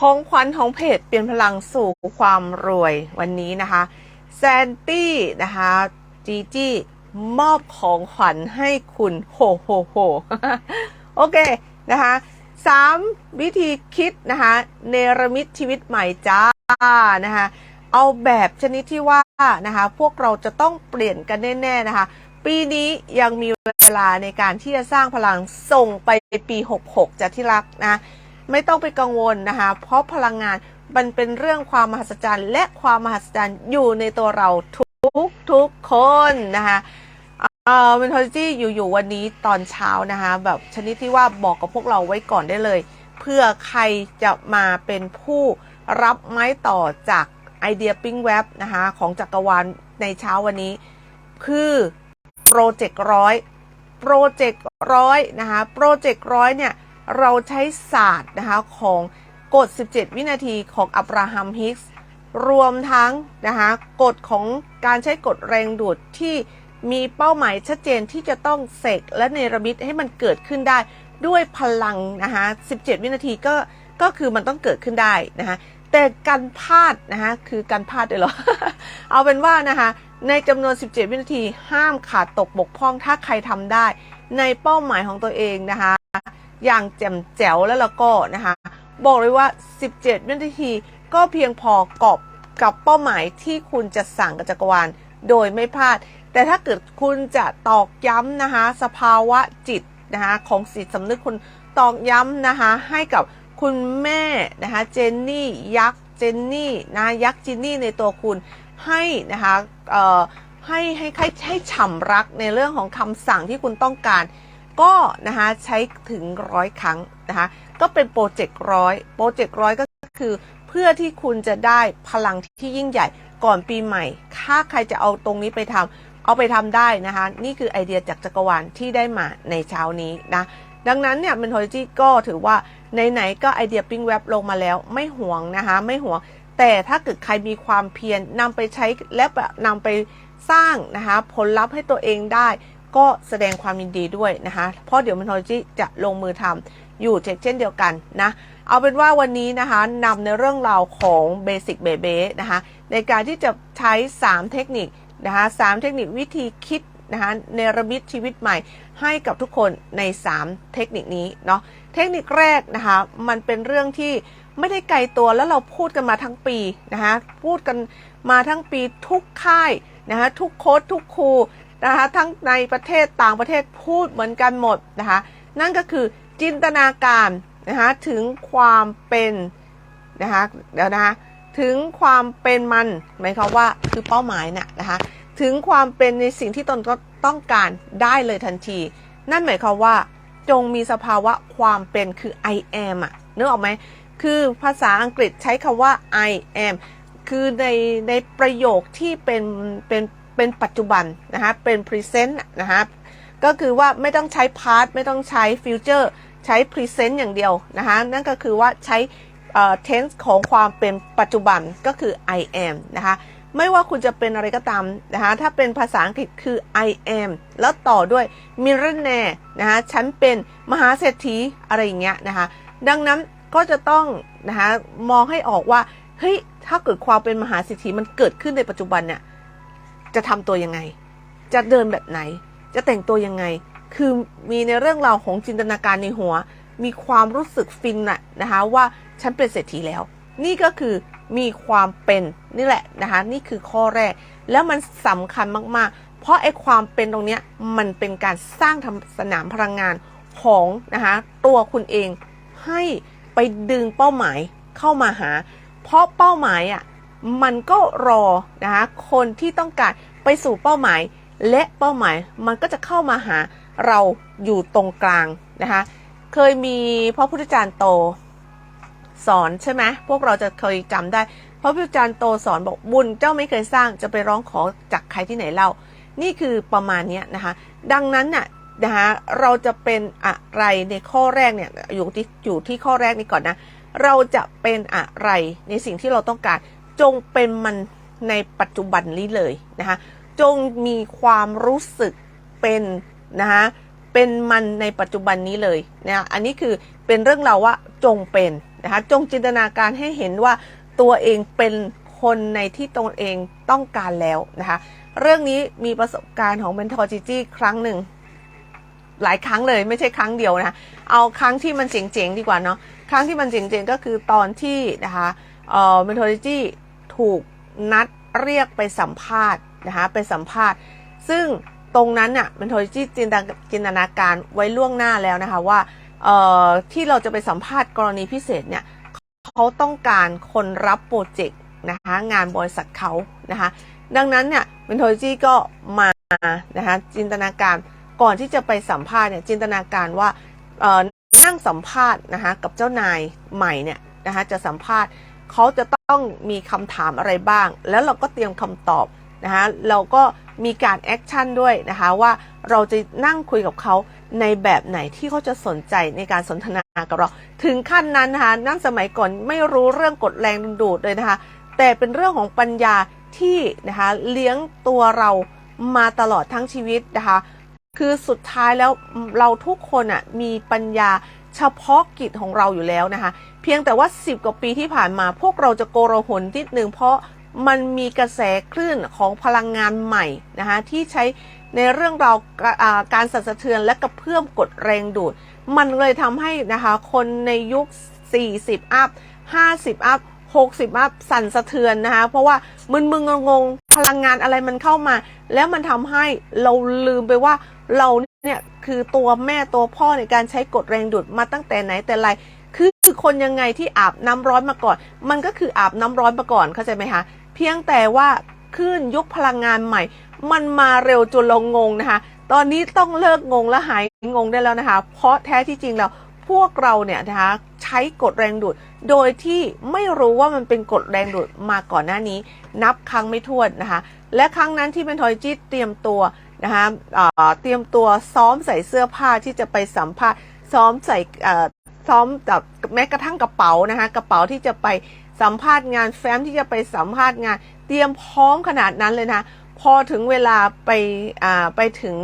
ของขวัญของเพจเปลี่ยนพลังสู่ความรวยวันนี้นะคะแซนตี้นะคะจีจี้มอบของขวัญให้คุณโหโหโหโอเคนะคะสามวิธีคิดนะคะเนรมิตชีวิตใหม่จ้านะคะเอาแบบชนิดที่ว่านะคะพวกเราจะต้องเปลี่ยนกันแน่ๆนะคะปีนี้ยังมีเวลาในการที่จะสร้างพลังส่งไปปี 66จะที่รักนะ ไม่ต้องไปกังวลนะคะ เพราะพลังงานมันเป็นเรื่องความมหัศจรรย์ และความมหัศจรรย์อยู่ในตัวเราทุกทุกคนนะคะเอ่อเมนทอลจีอยู่ๆวันนี้ตอนเช้านะคะ แบบชนิดที่ว่าบอกกับพวกเราไว้ก่อนได้เลย เพื่อใครจะมาเป็นผู้รับไม้ต่อจากไอเดียปิ้งแว็บนะคะของจักรวาลในเช้าวันนี้ คือโปรเจกต์ร้อยโปรเจกต์ร้อยนะคะโปรเจกต์ร้อยเนี่ย เราใช้ศาสตร์นะคะของกฎ 17 วินาทีของอับราฮัมฮิกส์รวมทั้งนะคะกฎของการใช้กฎแรงดูดที่มีเป้าหมายชัดเจนที่จะต้องเสกและเนรมิตให้มันเกิดขึ้นได้ด้วยพลังนะคะ17 วินาทีก็ก็คือมันต้องเกิดขึ้นได้นะคะแต่การพลาดนะคะคือการพลาดเลยเหรอ เอาเป็นว่านะคะในจำนวน 17 วินาทีห้ามขาดตกบกพร่องถ้าใครทำได้ ในเป้าหมายของตัวเองนะคะ อย่างแจ่มแจ๋วแล้วแล้วก็นะคะ บอกเลยว่า 17 วินาทีก็เพียงพอกอบกับเป้าหมายที่คุณจะสั่งกับจักรวาลโดยไม่พลาด แต่ถ้าเกิดคุณจะตอกย้ำนะคะ สภาวะจิตนะคะของสิทธิสำนึกคุณตอกย้ำนะคะให้กับคุณแม่นะคะเจนนี่ยักษ์เจนนี่นะยักษ์จินนี่ในตัวคุณให้นะคะเอ่อให้ให้ให้ให้ฉ่ำรักในเรื่องของคำสั่งที่คุณต้องการ ก็นะคะใช้ถึงร้อยครั้งนะคะก็เป็นโปรเจกต์ร้อยโปรเจกต์ร้อยก็คือเพื่อที่คุณจะได้พลังที่ยิ่งใหญ่ก่อนปีใหม่ ถ้าใครจะเอาตรงนี้ไปทำเอาไปทำได้นะคะ นี่คือไอเดียจากจักรวาลที่ได้มาในเช้านี้นะ ดังนั้นเนี่ย Mentology ก็ถือว่าไหนๆก็ไอเดียปิ้งแว็บลงมาแล้วไม่ห่วงนะคะ ไม่ห่วง แต่ถ้าเกิดใครมีความเพียรนำไปใช้และนำไปสร้างนะคะผลลัพธ์ให้ตัวเองได้ ก็แสดงความยินดีด้วยนะคะ เพราะเดี๋ยว Mentology จะลงมือทำอยู่เช่นเดียวกันนะ เอาเป็นว่าวันนี้นะคะนำในเรื่องราวของ Basic b a b y นะคะในการที่จะใช้ 3 เทคนิคนะคะ3เทคนิควิธีคิดนะคะเนรมิตชีวิตใหม่ให้กับทุกคนใน 3 เทคนิคนี้เนาะเทคนิคแรกนะคะมันเป็นเรื่องที่ไม่ได้ไกลตัวแล้วเราพูดกันมาทั้งปีนะคะพูดกันมาทั้งปีทุกค่ายนะคะทุกโค้ดทุกครู นะคะทั้งในประเทศต่างประเทศพูดเหมือนกันหมดนะคะนั่นก็คือจินตนาการนะคะถึงความเป็นนะคะเดี๋ยวนะคะถึงความเป็นมันหมายความว่าคือเป้าหมายน่ะนะคะถึงความเป็นในสิ่งที่ตนก็ต้องการได้เลยทันที นั่นหมายความว่าจงมีสภาวะความเป็นคือ I am อะนึกออกไหมคือภาษาอังกฤษใช้คำว่า I am คือในในประโยคที่เป็นเป็น เป็นปัจจุบันนะคะเป็น present นะคะก็คือว่าไม่ต้องใช้ past ไม่ต้องใช้ future ใช้ present อย่างเดียวนะคะนั่นก็คือว่าใช้ tense ของความเป็นปัจจุบันก็คือ I am นะคะไม่ว่าคุณจะเป็นอะไรก็ตามนะคะถ้าเป็นภาษาอังกฤษคือ I am แล้วต่อด้วย millionaire นะคะฉันเป็นมหาเศรษฐีอะไรอย่างเงี้ยนะคะดังนั้นก็จะต้องนะคะมองให้ออกว่าเฮ้ยถ้าเกิดความเป็นมหาเศรษฐีมันเกิดขึ้นในปัจจุบันเนี่ย จะทำตัวยังไง จะเดินแบบไหน จะแต่งตัวยังไง คือมีในเรื่องราวของจินตนาการในหัว มีความรู้สึกฟินน่ะนะคะว่าฉันเป็นเศรษฐีแล้ว นี่ก็คือมีความเป็นนี่แหละนะคะนี่คือข้อแรก แล้วมันสำคัญมากๆ เพราะไอ้ความเป็นตรงนี้มันเป็นการสร้างสนามพลังงานของนะคะตัวคุณเองให้ไปดึงเป้าหมายเข้ามาหา เพราะเป้าหมายอะ มันก็รอนะคะคนที่ต้องการไปสู่เป้าหมาย และเป้าหมายมันก็จะเข้ามาหาเราอยู่ตรงกลางนะคะเคยมีพระพุทธจารย์โตสอนใช่ไหมพวกเราจะเคยจำได้ พระพุทธจารย์โตสอนบอกบุญเจ้าไม่เคยสร้างจะไปร้องขอจากใครที่ไหนเล่า นี่คือประมาณนี้นะคะดังนั้นน่ะนะคะเราจะเป็นอะไรในข้อแรกเนี่ยอยู่ที่อยู่ที่ข้อแรกนี้ก่อนนะเราจะเป็นอะไรในสิ่งที่เราต้องการ จงเป็นมันในปัจจุบันนี้เลยนะคะจงมีความรู้สึกเป็นนะคะเป็นมันในปัจจุบันนี้เลยนะอันนี้คือเป็นเรื่องเราวว่าจงเป็นนะคะจงจินตนาการให้เห็นว่าตัวเองเป็นคนในที่ตนเองต้องการแล้วนะคะเรื่องนี้มีประสบการณ์ของเมนทอร์จีจีครั้งหนึ่ง หลายครั้งเลยไม่ใช่ครั้งเดียวนะะเอาครั้งที่มันเจ๋งๆดีกว่าเนาะครั้งที่มันเจ๋งๆก็คือตอนที่นะคะเอ่อเมนทอร์จีจี ถูกนัดเรียกไปสัมภาษณ์นะคะไปสัมภาษณ์ ซึ่งตรงนั้นน่ะเมนทอร์จีจินตนาจินตนาการไว้ล่วงหน้าแล้วนะคะว่าเอ่อที่เราจะไปสัมภาษณ์กรณีพิเศษเนี่ยเขาต้องการคนรับโปรเจกต์นะคะงานบริษัทเขานะคะดังนั้นเนี่ยเมนโทจีก็มานะคะจินตนาการก่อนที่จะไปสัมภาษณ์เนี่ยจินตนาการว่าเอ่อนั่งสัมภาษณ์นะคะกับเจ้านายใหม่เนี่ยนะคะจะสัมภาษณ์ เขาจะต้องมีคำถามอะไรบ้าง แล้วเราก็เตรียมคำตอบนะคะเราก็มีการแอคชั่นด้วยนะคะว่าเราจะนั่งคุยกับเขาในแบบไหนที่เขาจะสนใจในการสนทนากับเรา ถึงขั้นนั้นนะคะนั่นสมัยก่อนไม่รู้เรื่องกฎแรงดึงดูดเลยนะคะ แต่เป็นเรื่องของปัญญาที่นะคะเลี้ยงตัวเรามาตลอดทั้งชีวิตนะคะ คือสุดท้ายแล้วเราทุกคนอะมีปัญญา เฉพาะกิจของเราอยู่แล้วนะคะ เพียงแต่ว่า 10 กว่าปีที่ผ่านมา พวกเราจะโกรหนนิดนึงเพราะมันมีกระแสคลื่นของพลังงานใหม่นะคะที่ใช้ในเรื่องราวการสั่นสะเทือนและกระเพื่อมกดแรงดูด มันเลยทำให้นะคะคนในยุค 40 อัพ 50 อัพ 60 อัพ สั่นสะเทือนนะคะ เพราะว่ามึนมึงงงพลังงานอะไรมันเข้ามา แล้วมันทำให้เราลืมไปว่าเรา เนี่ยคือตัวแม่ตัวพ่อในการใช้กดแรงดูดมาตั้งแต่ไหนแต่ไรคือคือคนยังไงที่อาบน้ำร้อนมาก่อน มันก็คืออาบน้ำร้อนมาก่อนเข้าใจไหมคะเพียงแต่ว่าคลื่นยุคพลังงานใหม่ มันมาเร็วจนเรางงนะคะ ตอนนี้ต้องเลิกงงและหายงงได้แล้วนะคะ เพราะแท้ที่จริงแล้วพวกเราเนี่ยนะคะใช้กดแรงดูด โดยที่ไม่รู้ว่ามันเป็นกดแรงดูดมาก่อนหน้านี้ นับครั้งไม่ถ้วนนะคะ และครั้งนั้นที่เป็นทอยจิตเตรียมตัว นะคะเตรียมตัวซ้อมใส่เสื้อผ้าที่จะไปสัมภาษณ์ซ้อมใส่ซ้อมกับแม้กระทั่งกระเป๋านะคะกระเป๋าที่จะไปสัมภาษณ์งานแฟ้มที่จะไปสัมภาษณ์งาน เตรียมพร้อมขนาดนั้นเลยนะพอถึงเวลาไปไปถึง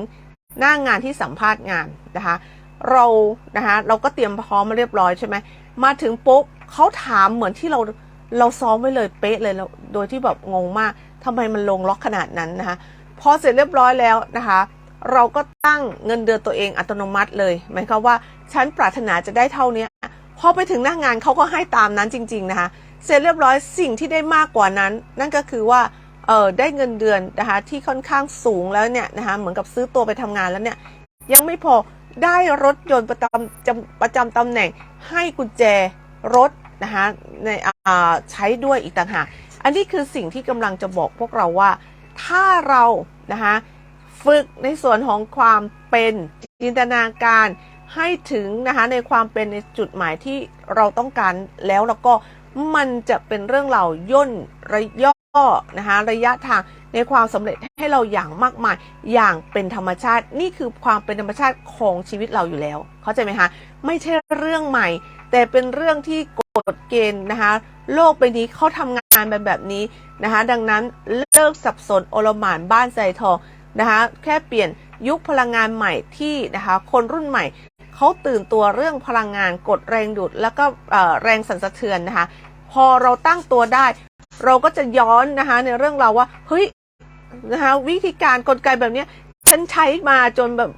หน้างงานที่สัมภาษณ์งานนะคะเรานะคะเราก็เตรียมพร้อมมาเรียบร้อยใช่ไหมมาถึงปุ๊บเขาถามเหมือนที่เราเราซ้อมไว้เลยเป๊ะเลยโดยที่แบบงงมากทำไมมันลงล็อกขนาดนั้นนะคะ พอเสร็จเรียบร้อยแล้วนะคะ เราก็ตั้งเงินเดือนตัวเองอัตโนมัติเลย หมายความว่าฉันปรารถนาจะได้เท่านี้พอไปถึงหน้างานเขาก็ให้ตามนั้นจริง ๆนะคะ เสร็จเรียบร้อยสิ่งที่ได้มากกว่านั้น นั่นก็คือว่าเออได้เงินเดือนนะคะที่ค่อนข้างสูงแล้วเนี่ยนะคะเหมือนกับซื้อตัวไปทำงานแล้วเนี่ยยังไม่พอได้รถยนต์ประจำจประจำตำแหน่งให้กุญแจรถนะคะในอ่าใช้ด้วยอีกต่างหาก อันนี้คือสิ่งที่กำลังจะบอกพวกเราว่า ถ้าเรานะคะฝึกในส่วนของความเป็นจินตนาการให้ถึงนะคะในความเป็นในจุดหมายที่เราต้องการแล้วแล้วก็มันจะเป็นเรื่องเราย่นระย่อนะคะระยะทางในความสำเร็จให้เราอย่างมากมายอย่างเป็นธรรมชาติ นี่คือความเป็นธรรมชาติของชีวิตเราอยู่แล้ว เข้าใจไหมคะไม่ใช่เรื่องใหม่ แต่เป็นเรื่องที่กฎเกณฑ์นะคะโลกใบนี้เขาทำงานแบบแบบนี้นะคะ ดังนั้นเลิกสับสนโอลหมานบ้านใจทองนะคะ แค่เปลี่ยนยุคพลังงานใหม่ที่นะคะ คนรุ่นใหม่เขาตื่นตัวเรื่องพลังงานกดแรงดูดแล้วก็แรงสั่นสะเทือนนะคะ พอเราตั้งตัวได้ เราก็จะย้อนนะคะในเรื่องเราว่าเฮ้ยนะคะวิธีการกลไกแบบนี้ฉันใช้มาจนแบบ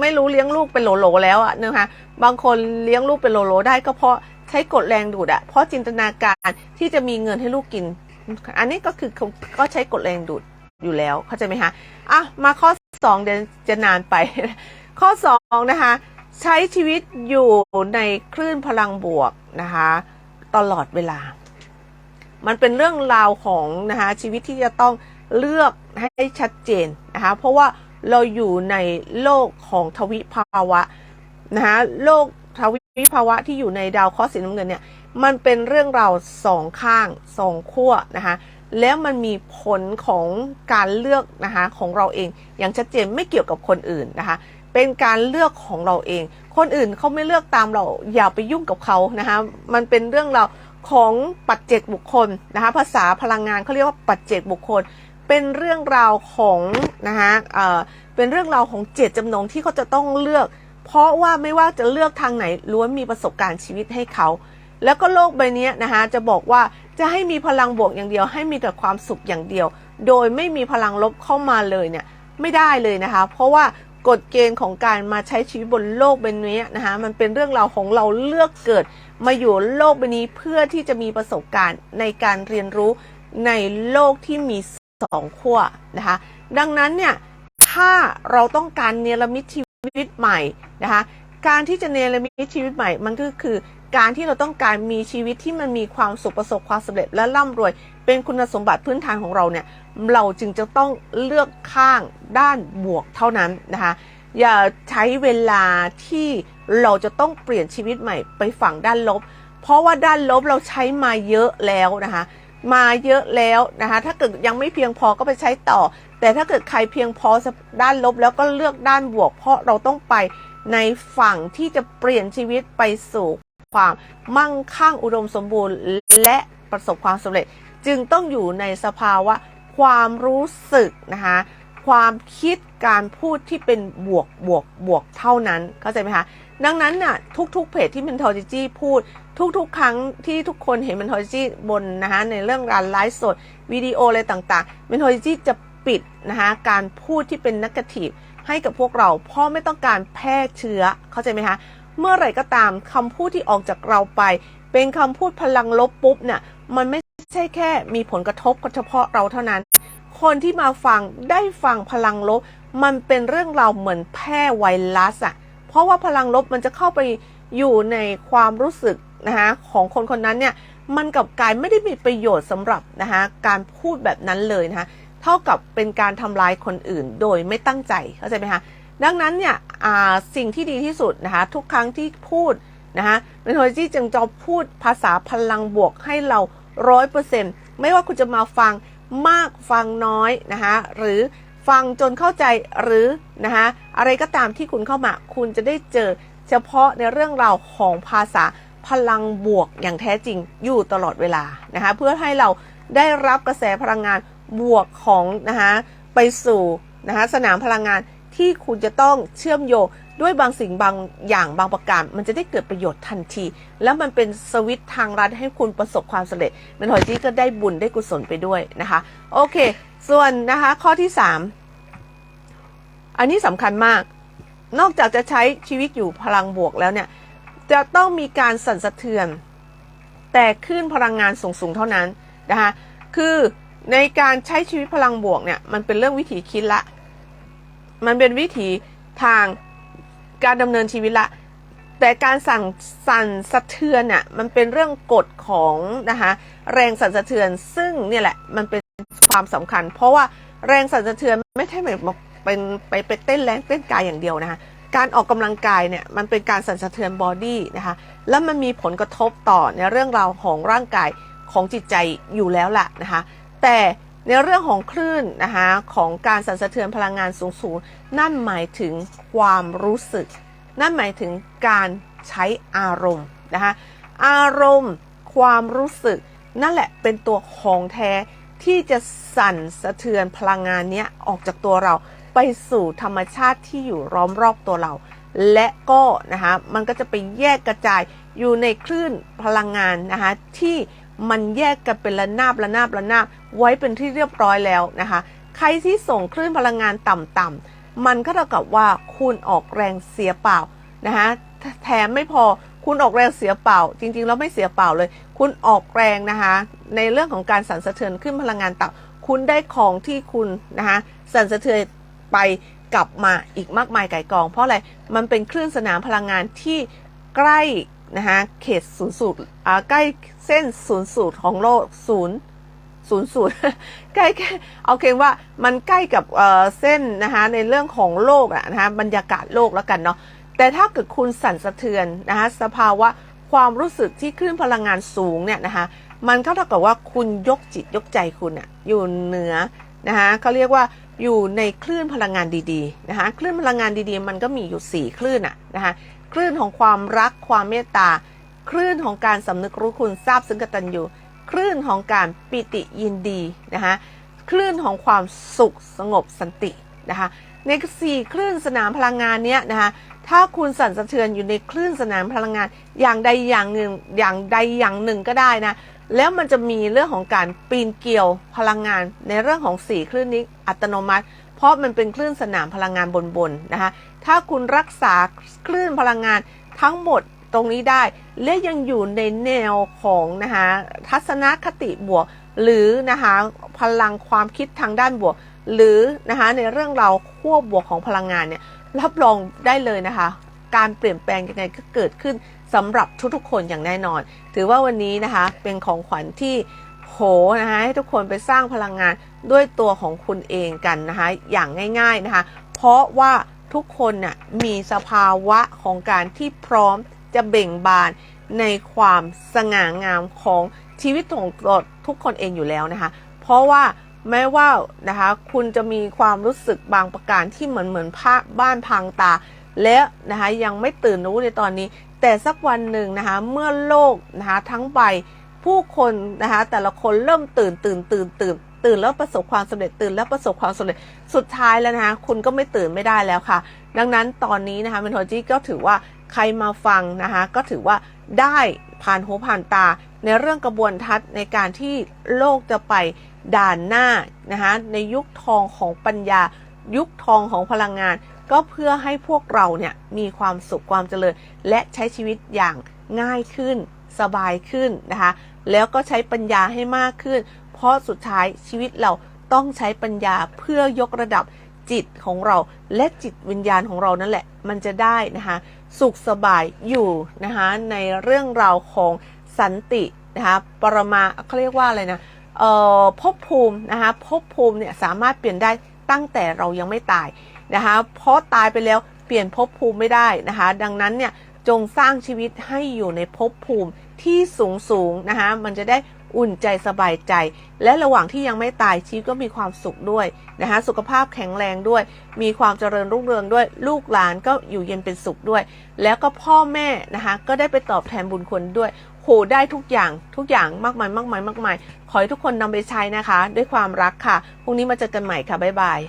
ไม่รู้เลี้ยงลูกเป็นโหลๆแล้วอะนะคะบางคนเลี้ยงลูกเป็นโหลๆได้ก็เพราะ ช้กดแรงดูดอะเพราะจินตนาการที่จะมีเงินให้ลูกกิน อันนี้ก็คือเขาก็ใช้กดแรงดูดอยู่แล้วเข้าใจไหมคะอะมาข้อสองเดี๋ยวจะนานไป ข้อสองนะคะใช้ชีวิตอยู่ในคลื่นพลังบวกนะคะตลอดเวลา มันเป็นเรื่องราวของนะคะชีวิตที่จะต้องเลือกให้ชัดเจนนะคะเพราะว่าเราอยู่ในโลกของทวิภาวะนะคะโลก วิภาวะที่อยู่ในดาวเคราะห์สีน้ำเงินเนี่ยมันเป็นเรื่องราวสองข้างสองขั้วนะคะแล้วมันมีผลของการเลือกนะคะของเราเอง อย่างชัดเจนไม่เกี่ยวกับคนอื่นนะคะเป็นการเลือกของเราเอง คนอื่นเขาไม่เลือกตามเราอย่าไปยุ่งกับเขานะคะมันเป็นเรื่องราวของปัจเจกบุคคลนะคะภาษาพลังงานเขาเรียกว่าปัจเจกบุคคล เป็นเรื่องราวของนะคะเอ่อเป็นเรื่องราวของเจตจำนงที่เขาจะต้องเลือก เพราะว่าไม่ว่าจะเลือกทางไหนล้วนมีประสบการณ์ชีวิตให้เขา แล้วก็โลกใบนี้นะคะจะบอกว่าจะให้มีพลังบวกอย่างเดียว ให้มีแต่ความสุขอย่างเดียว โดยไม่มีพลังลบเข้ามาเลยเนี่ยไม่ได้เลยนะคะ เพราะว่ากฎเกณฑ์ของการมาใช้ชีวิตบนโลกใบนี้นะคะมันเป็นเรื่องราวของเราเลือกเกิด มาอยู่โลกใบนี้เพื่อที่จะมีประสบการณ์ในการเรียนรู้ในโลกที่มีสองขั้วนะคะ ดังนั้นเนี่ยถ้าเราต้องการเนรมิตชี วิตใหม่นะคะการที่จะเนรมิตชีวิตใหม่มันก็คือการที่เราต้องการมีชีวิตที่มันมีความสุขประสบความสำเร็จและร่ำรวย เป็นคุณสมบัติพื้นฐานของเราเนี่ยเราจึงจะต้องเลือกข้างด้านบวกเท่านั้นนะคะอย่าใช้เวลาที่เราจะต้องเปลี่ยนชีวิตใหม่ไปฝั่งด้านลบ เพราะว่าด้านลบเราใช้มาเยอะแล้วนะคะมาเยอะแล้วนะคะถ้าเกิดยังไม่เพียงพอก็ไปใช้ต่อ แต่ถ้าเกิดใครเพียงพอด้านลบแล้วก็เลือกด้านบวก เพราะเราต้องไปในฝั่งที่จะเปลี่ยนชีวิตไปสู่ความมั่งคั่งอุดมสมบูรณ์และประสบความสำเร็จ จึงต้องอยู่ในสภาวะความรู้สึกนะคะความคิดการพูดที่เป็นบวกบวกบวกเท่านั้นเข้าใจไหมคะดังนั้นน่ะทุกๆเพจที่ Mentology พูด ทุกๆ ครั้งที่ทุกคนเห็น Mentology บนนะคะในเรื่องการไลฟ์สดวิดีโออะไรต่างๆ Mentology จะ ปิดนะคะการพูดที่เป็นนักทีฟให้กับพวกเราเพราะไม่ต้องการแพร่เชื้อเข้าใจไหมคะเมื่อไหร่ก็ตามคำพูดที่ออกจากเราไป เป็นคำพูดพลังลบปุ๊บเนี่ยมันไม่ใช่แค่มีผลกระทบเฉพาะเราเท่านั้น คนที่มาฟังได้ฟังพลังลบ มันเป็นเรื่องเราเหมือนแพร่ไวรัสอะเพราะว่าพลังลบมันจะเข้าไปอยู่ในความรู้สึกนะคะของคนคนนั้นเนี่ยมันกับกายไม่ได้มีประโยชน์สำหรับนะคะการพูดแบบนั้นเลยนะคะ เท่ากับเป็นการทำลายคนอื่นโดยไม่ตั้งใจเข้าใจไหมคะดังนั้นเนี่ยสิ่งที่ดีที่สุดนะคะทุกครั้งที่พูดนะคะเมนโทรจีจึงจะพูดภาษาพลังบวกให้เราร้อยเปอร์เซ็นต์ไม่ว่าคุณจะมาฟังมากฟังน้อยนะคะหรือฟังจนเข้าใจหรือนะคะอะไรก็ตามที่คุณเข้ามา คุณจะได้เจอเฉพาะในเรื่องราวของภาษาพลังบวกอย่างแท้จริงอยู่ตลอดเวลานะคะเพื่อให้เราได้รับกระแสพลังงาน บวกของนะคะไปสู่นะคะสนามพลังงานที่คุณจะต้องเชื่อมโยงด้วยบางสิ่งบางอย่างบางประการ มันจะได้เกิดประโยชน์ทันที แล้วมันเป็นสวิตทางรัดให้คุณประสบความสำเร็จเมนทอยจี้ก็ได้บุญได้กุศลไปด้วยนะคะ โอเค ส่วนนะคะข้อที่ 3 อันนี้สำคัญมาก นอกจากจะใช้ชีวิตอยู่พลังบวกแล้วเนี่ย จะต้องมีการสั่นสะเทือน แต่ขึ้นพลังงานสูงๆเท่านั้นนะคะคือ ในการใช้ชีวิตพลังบวกเนี่ย มันเป็นเรื่องวิถีคิดละ มันเป็นวิถีทางการดำเนินชีวิตละ แต่การสั่งสั่นสะเทือนเนี่ยมันเป็นเรื่องกฎของนะคะแรงสั่นสะเทือน ซึ่งเนี่ยแหละมันเป็นความสำคัญ เพราะว่าแรงสั่นสะเทือนไม่ใช่แบบเป็นไปไปเต้นแรงเต้นกายอย่างเดียวนะคะการออกกำลังกายเนี่ยมันเป็นการสั่นสะเทือนบอดี้นะคะแล้วมันมีผลกระทบต่อในเรื่องราวของร่างกายของจิตใจอยู่แล้วแหละนะคะ แต่ในเรื่องของคลื่นนะคะของการสั่นสะเทือนพลังงานสูงๆ นั่นหมายถึงความรู้สึก นั่นหมายถึงการใช้อารมณ์นะคะอารมณ์ ความรู้สึก นั่นแหละเป็นตัวของแท้ที่จะสั่นสะเทือนพลังงานนี้ออกจากตัวเราไปสู่ธรรมชาติที่อยู่ล้อมรอบตัวเรา และก็นะคะมันก็จะไปแยกกระจายอยู่ในคลื่นพลังงานนะคะที่ มันแยกกันเป็นระนาบระนาบระนาบไว้เป็นที่เรียบร้อยแล้วนะคะ ใครที่ส่งคลื่นพลังงานต่ำๆมันก็เท่ากับว่าคุณออกแรงเสียเปล่านะคะแถมไม่พอคุณออกแรงเสียเปล่า จริงๆแล้วไม่เสียเปล่าเลย คุณออกแรงนะคะ ในเรื่องของการสั่นสะเทือนขึ้นพลังงานต่ำคุณได้ของที่คุณนะคะสั่นสะเทือนไปกลับมาอีกมากมายไก่กอง เพราะอะไรมันเป็นคลื่นสนามพลังงานที่ใกล้ นะคะเขตศูนย์สูตรใกล้เส้นศูนย์สูตรของโลกศูนย์ศูนย์สูตรใกล้เอาเคียงว่ามันใกล้กับเส้นนะคะในเรื่องของโลกอะนะคะบรรยากาศโลกแล้วกันเนาะแต่ถ้าเกิดคุณสั่นสะเทือนนะคะสภาวะความรู้สึกที่คลื่นพลังงานสูงเนี่ยนะคะมันก็เท่ากับว่าคุณยกจิตยกใจคุณอะอยู่เหนือนะคะเขาเรียกว่า อยู่ในคลื่นพลังงานดีๆนะคะคลื่นพลังงานดีๆ มันก็มีอยู่ 4 คลื่นอะนะคะคลื่นของความรักความเมตตา คลื่นของการสำนึกรู้คุณทราบซึ้งกตัญญูคลื่นของการปิติยินดีนะคะคลื่นของความสุขสงบสันตินะคะในสี่คลื่นสนามพลังงานเนี้ยนะคะถ้าคุณสั่นสะเทือนอยู่ในคลื่นสนามพลังงาน อย่างใดอย่างหนึ่งอย่างใดอย่างหนึ่งก็ได้นะ แล้วมันจะมีเรื่องของการปีนเกี่ยวพลังงานในเรื่องของสี่คลื่นนี้อัตโนมัติ เพราะมันเป็นคลื่นสนามพลังงานบนๆนะคะ ถ้าคุณรักษาคลื่นพลังงานทั้งหมดตรงนี้ได้ และยังอยู่ในแนวของนะคะทัศนคติบวก หรือนะคะพลังความคิดทางด้านบวก หรือนะคะในเรื่องเราวขั้วบวกของพลังงานเนี่ยรับรองได้เลยนะคะ การเปลี่ยนแปลงยังไงก็เกิดขึ้น สำหรับทุกๆคนอย่างแน่นอน ถือว่าวันนี้นะคะเป็นของขวัญที่โหนะคะให้ทุกคนไปสร้างพลังงานด้วยตัวของคุณเองกันนะคะอย่างง่ายๆนะคะเพราะว่าทุกคนน่ะมีสภาวะของการที่พร้อมจะเบ่งบานในความสง่างามของชีวิตของตัวทุกคนเองอยู่แล้วนะคะ เพราะว่าแม้ว่านะคะคุณจะมีความรู้สึกบางประการที่เหมือนเหมือนภาพบ้านพังตา และนะคะยังไม่ตื่นรู้ในตอนนี้ แต่สักวันหนึ่งนะคะเมื่อโลกนะคะทั้งใบผู้คนนะคะแต่ละคนเริ่มตื่นตื่นตื่นตื่นตื่นแล้วประสบความสำเร็จตื่นแล้วประสบความสำเร็จสุดท้ายแล้วนะคะคุณก็ไม่ตื่นไม่ได้แล้วค่ะ ดังนั้นตอนนี้นะคะเมนโทจีก็ถือว่าใครมาฟังนะคะก็ถือว่าได้ผ่านหูผ่านตา ในเรื่องกระบวนทัศน์ในการที่โลกจะไปด่านหน้านะคะในยุคทองของปัญญา ยุคทองของพลังงาน ก็เพื่อให้พวกเราเนี่ยมีความสุขความเจริญ และใช้ชีวิตอย่างง่ายขึ้น สบายขึ้นนะคะ แล้วก็ใช้ปัญญาให้มากขึ้น เพราะสุดท้ายชีวิตเราต้องใช้ปัญญาเพื่อยกระดับจิตของเราและจิตวิญญาณของเรานั่นแหละ มันจะได้นะคะสุขสบายอยู่นะคะในเรื่องราวของสันตินะคะปรมาเขาเรียกว่าอะไรนะเอ่อภพภูมินะคะภพภูมิเนี่ยสามารถเปลี่ยนได้ ตั้งแต่เรายังไม่ตายนะคะ เพราะตายไปแล้วเปลี่ยนภพภูมิไม่ได้นะคะ ดังนั้นเนี่ยจงสร้างชีวิตให้อยู่ในภพภูมิที่สูงสูงนะคะ มันจะได้อุ่นใจสบายใจ และระหว่างที่ยังไม่ตายชีวิตก็มีความสุขด้วยนะคะสุขภาพแข็งแรงด้วย มีความเจริญรุ่งเรืองด้วย ลูกหลานก็อยู่เย็นเป็นสุขด้วย แล้วก็พ่อแม่นะคะก็ได้ไปตอบแทนบุญคุณด้วย โหได้ทุกอย่างทุกอย่างมากมายมากมายมากมายขอให้ทุกคนนำไปใช้นะคะ ด้วยความรักค่ะพรุ่งนี้มาเจอกันใหม่ค่ะบ๊ายบาย